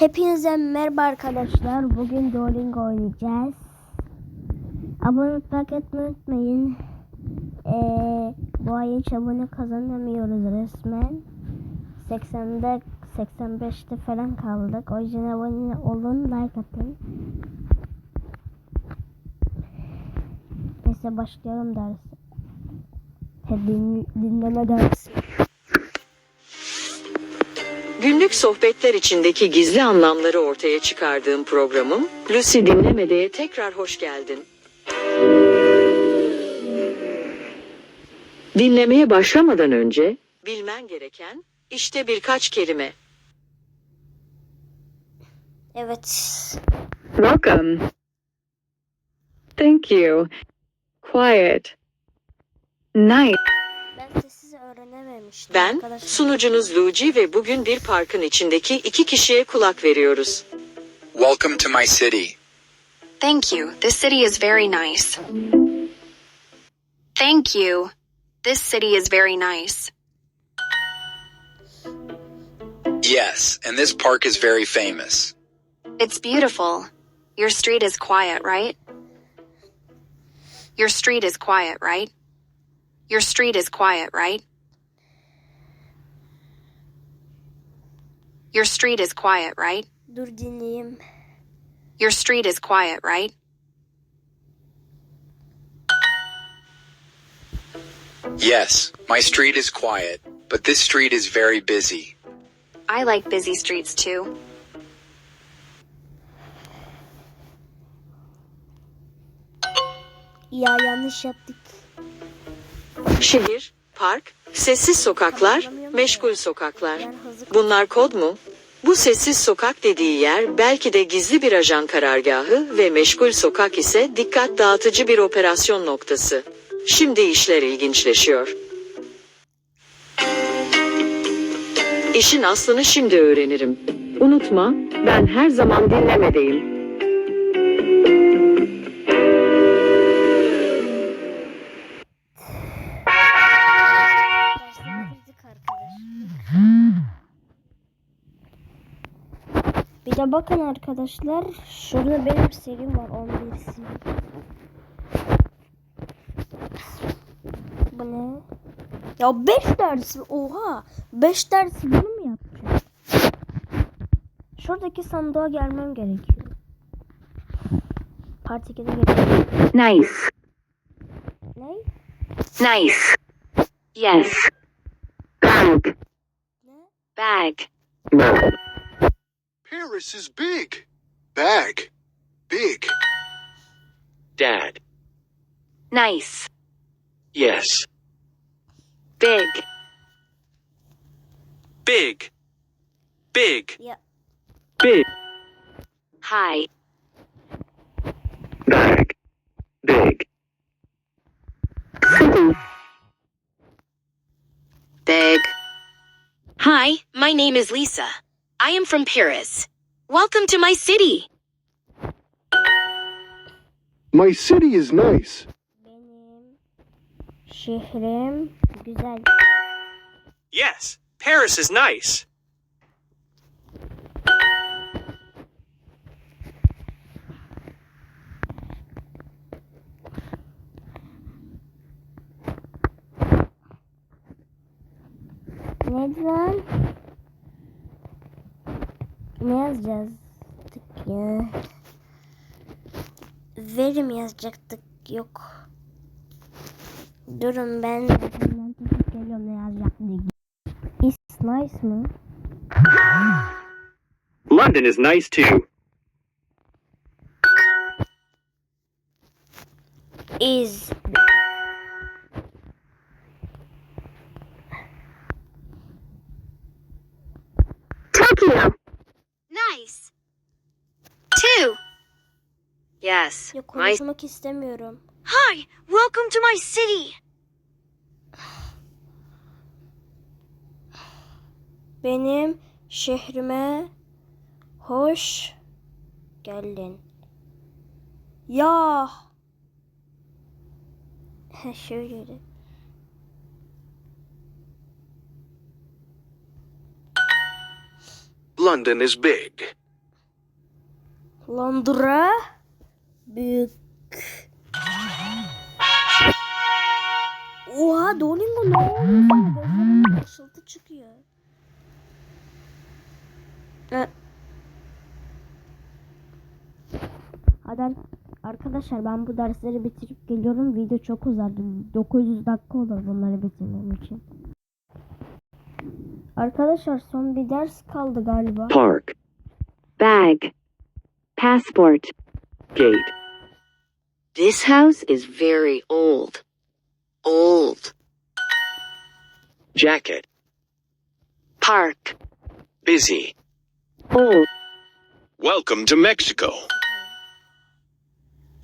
Hepinize merhaba arkadaşlar. Bugün Duolingo oynayacağız. Abone olmayı unutmayın. Ee, bu ay hiç abone kazanamıyoruz resmen. 80'de 85'te falan kaldık. O yüzden abone olun, like atın. Neyse başlayalım dersi. Din, dinleme dersi. Günlük sohbetler içindeki gizli anlamları ortaya çıkardığım programım Lucy Dinlemede'ye tekrar hoş geldin. Dinlemeye başlamadan önce bilmen gereken işte birkaç kelime. Evet. Welcome. Thank you. Quiet. Nice. Ben arkadaşlar. sunucunuz Luigi ve bugün bir parkın içindeki iki kişiye kulak veriyoruz. Welcome to my city. Thank you. This city is very nice. Thank you. This city is very nice. Yes, and this park is very famous. It's beautiful. Your street is quiet, right? Your street is quiet, right? Your street is quiet, right? Your street is quiet, right? Dur dinleyeyim. Your street is quiet, right? Yes, my street is quiet, but this street is very busy. I like busy streets too. Ya yanlış yaptık. Şehir, park, sessiz sokaklar, meşgul sokaklar. Bunlar kod mu? Bu sessiz sokak dediği yer belki de gizli bir ajan karargahı ve meşgul sokak ise dikkat dağıtıcı bir operasyon noktası. Şimdi işler ilginçleşiyor. İşin aslını şimdi öğrenirim. Unutma, ben her zaman dinlemedeyim. Bir de bakın arkadaşlar. Şurada benim serim var. 11 seri. Bu ne? Ya 5 ders. Oha. 5 ders bunu mu yapacağım? Şuradaki sandığa gelmem gerekiyor. Part 2'de geleceğim. Nice, Ne? nice. Yes. Bag, Ne? Bag. Paris is big. Bag. Big. Dad. Nice. Yes. Big. Big. Big. Ya Big. High. Bag. Big. Big. Hi, my name is Lisa. I am from Paris. Welcome to my city. My city is nice. benim şehrim güzel. Yes. Paris is nice. Neden? Yazacaktık ya? Verim yazacaktık. Yok. Durun ben ben geliyorum ne yazacaktık. Is nice mı? London is nice too. Is. Tokyo. Nice. Two. Yes. Yok My konuşmak istemiyorum. Hi, welcome to my city. Benim şehrime hoş geldin. Ya. Şöyle. London is big. Londra. Büyük. Oha Duolingo ne sana? Gözlerimden ışıltı çıkıyor. E. Hadi ar- arkadaşlar ben bu dersleri bitirip geliyorum. Video çok uzadı. 900 dakika olur bunları bitirmem için. Arkadaşlar son bir ders kaldı galiba. Park. Bag. Passport. Gate. This house is very old. Old. Jacket. Park. Busy. Old. Welcome to Mexico.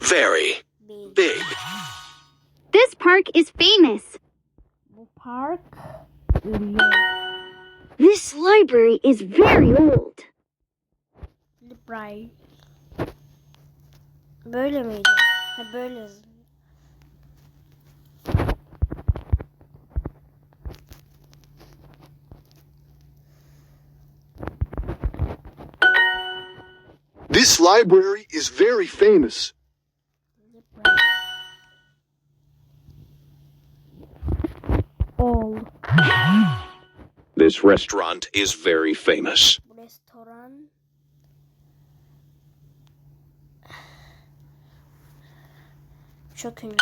Very big. This park is famous. Bu park ürüyor. This library is very old. Library. Böyle miydi? Ha böyle yazılıyor. This library is very famous. This restaurant is very famous. Bu restoran. Çok ünlü.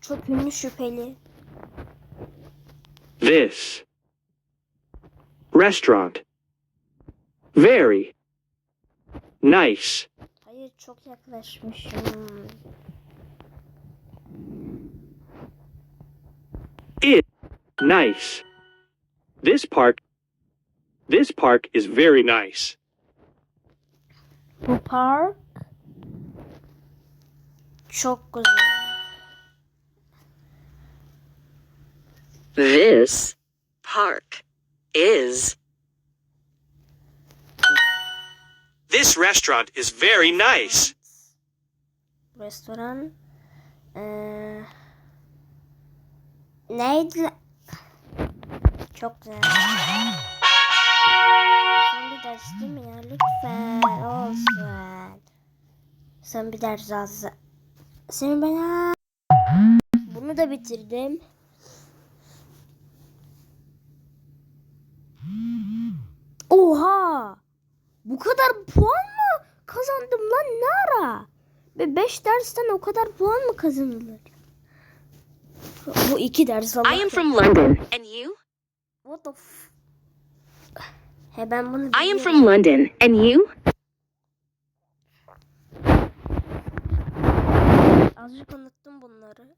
Çok ünlü şüpheli. This. Restaurant. Very. Nice. Hayır çok yaklaşmışım. It. Nice. This park. This park is very nice. Bu park çok güzel. This park is This restaurant is very nice. Restoran. Ee, uh, neydi? Çok güzel. Son bir ders değil mi ya? Lütfen olsun. Son bir ders az. Seni ben Bunu da bitirdim. Oha! Bu kadar puan mı kazandım lan ne ara? Ve 5 dersten o kadar puan mı kazanılır? Bu iki ders Allah. I am from London. And you? What the f... He ben bunu I am biliyorum. from London. And you? Azıcık unuttum bunları.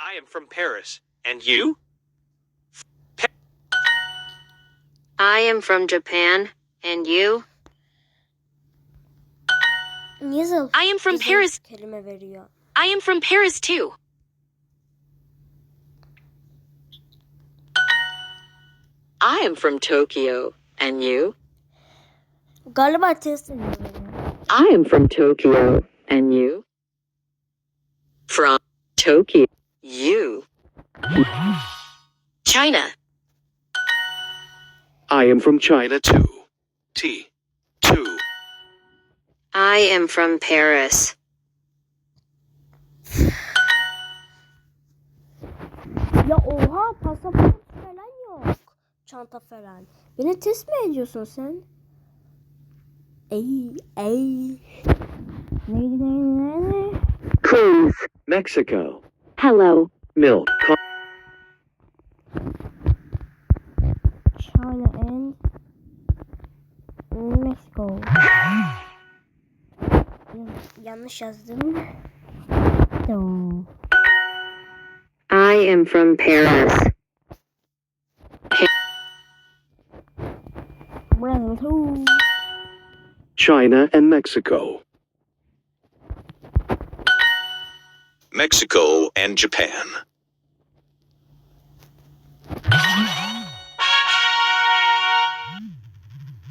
I am from Paris. And you? I am from Japan. And you? Niye? I am from Paris. Kelime veriyor. I am from Paris too. I am from Tokyo. And you? Galiba test. I am from Tokyo. And you? From Tokyo. You. China. I am from China too. T. Two. I am from Paris. Ya oha pasaport falan yok. Çanta falan. Beni test mi ediyorsun sen? Ey ey. Cruise. Mexico. Hello. Milk. China and Mexico. Yan- yanlış yazdım. No. I am from Paris. China and Mexico. Mexico and Japan.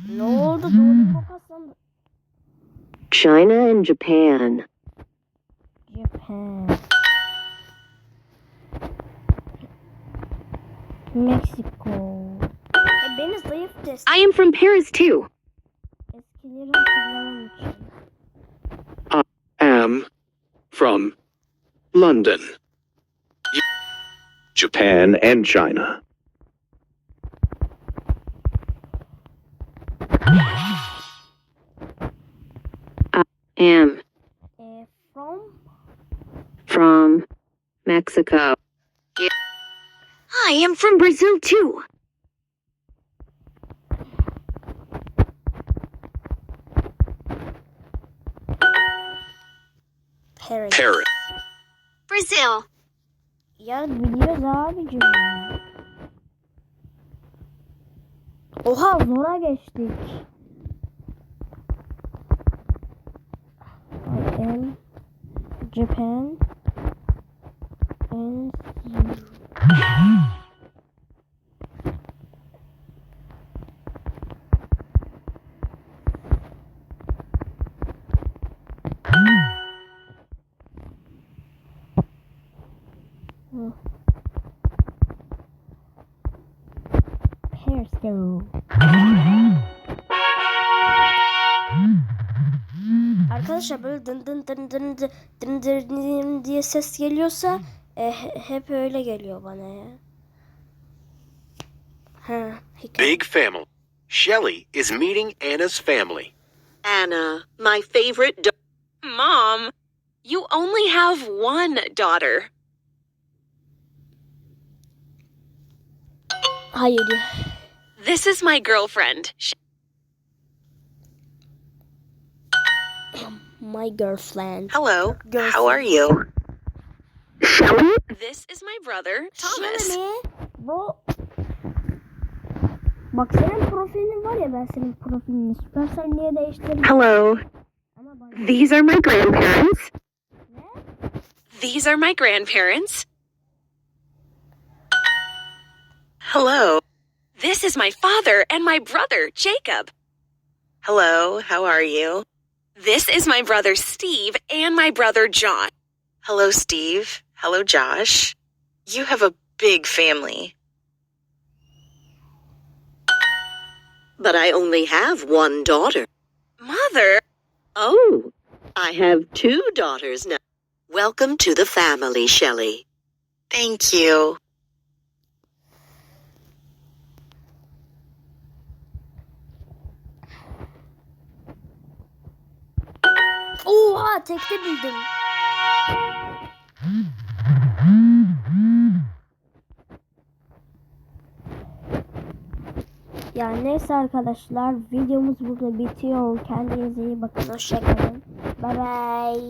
Ne oldu? Doğru kazandı. China and Japan. Japan. Mexico. Beni zayıf. I am from Paris too. Için. Am from London. Japan and China. I am E, from from Mexico. I am from Brazil too. Brazil. Ya biliyoruz abicim. Oha zora geçtik. I am Japan and you. dın dın dın dın dın dın diye ses geliyorsa e, hep öyle geliyor bana ya. Ha, Big family. Shelly is meeting Anna's family. Anna, my favorite daughter. Mom, you only have one daughter. Hayır. This is my girlfriend. She My girlfriend. Hello, Girlfriend. how are you? This is my brother, Thomas. Şimdi bu Bak senin profilin var ya ben senin profilini Supercell niye değiştirdim? Hello. Ama bak These are my grandparents. These are my grandparents. Hello. This is my father and my brother, Jacob. Hello, how are you? This is my brother, Steve, and my brother, John. Hello, Steve. Hello, Josh. You have a big family. But I only have one daughter. Mother, Oh, I have two daughters now. Welcome to the family, Shelley. Thank you. Oha tekte bildim. Yani neyse arkadaşlar videomuz burada bitiyor. Kendinize iyi bakın. Hoşçakalın. Bye bye.